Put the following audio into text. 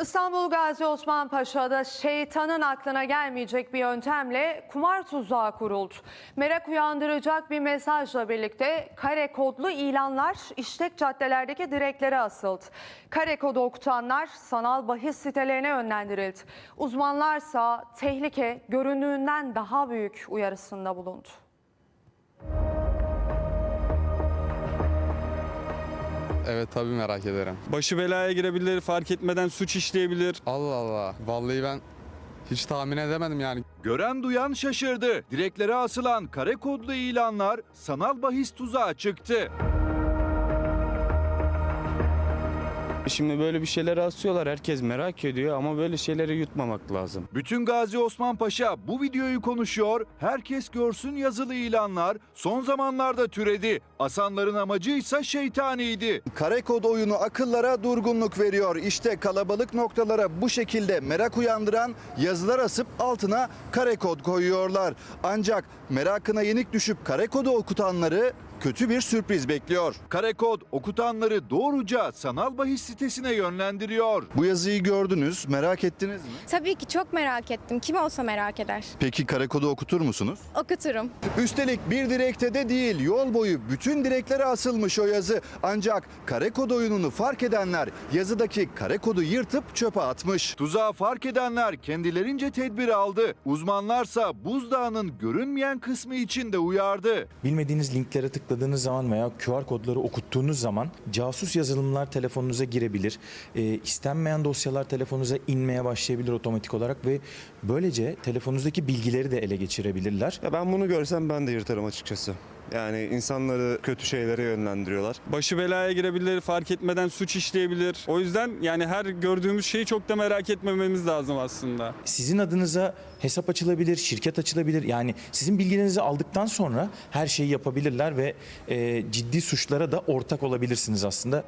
İstanbul Gazi Osman Paşa'da şeytanın aklına gelmeyecek bir yöntemle kumar tuzağı kuruldu. Merak uyandıracak bir mesajla birlikte kare kodlu ilanlar işlek caddelerdeki direklere asıldı. Kare kodu okutanlar sanal bahis sitelerine yönlendirildi. Uzmanlarsa tehlike göründüğünden daha büyük uyarısında bulundu. Evet tabii merak ederim. Başı belaya girebilir, fark etmeden suç işleyebilir. Allah Allah. Vallahi ben hiç tahmin edemedim yani. Gören duyan şaşırdı. Direklere asılan kare kodlu ilanlar sanal bahis tuzağı çıktı. Şimdi böyle bir şeyleri asıyorlar herkes merak ediyor ama böyle şeyleri yutmamak lazım. Bütün Gazi Osman Paşa bu videoyu konuşuyor. Herkes görsün yazılı ilanlar son zamanlarda türedi. Asanların amacı ise şeytaniydi. Kare kod oyunu akıllara durgunluk veriyor. İşte kalabalık noktalara bu şekilde merak uyandıran yazılar asıp altına kare kod koyuyorlar. Ancak merakına yenik düşüp kare kodu okutanları kötü bir sürpriz bekliyor. Kare kod okutanları doğruca sanal bahis sitesine yönlendiriyor. Bu yazıyı gördünüz, merak ettiniz mi? Tabii ki çok merak ettim. Kim olsa merak eder. Peki kare kodu okutur musunuz? Okuturum. Üstelik bir direkte de değil, yol boyu bütün direklere asılmış o yazı. Ancak kare kod oyununu fark edenler yazıdaki kare kodu yırtıp çöpe atmış. Tuzağı fark edenler kendilerince tedbir aldı. Uzmanlarsa buzdağının görünmeyen kısmı için de uyardı. Bilmediğiniz linklere tıkladığınız zaman veya QR kodları okuttuğunuz zaman casus yazılımlar telefonunuza girebilir. Ee, istenmeyen dosyalar telefonunuza inmeye başlayabilir otomatik olarak ve böylece telefonunuzdaki bilgileri de ele geçirebilirler. Ya ben bunu görsem ben de yırtarım açıkçası. Yani insanları kötü şeylere yönlendiriyorlar. Başı belaya girebilir, fark etmeden suç işleyebilir. O yüzden yani her gördüğümüz şeyi çok da merak etmememiz lazım aslında. Sizin adınıza hesap açılabilir, şirket açılabilir. Yani sizin bilgilerinizi aldıktan sonra her şeyi yapabilirler ve e, ciddi suçlara da ortak olabilirsiniz aslında.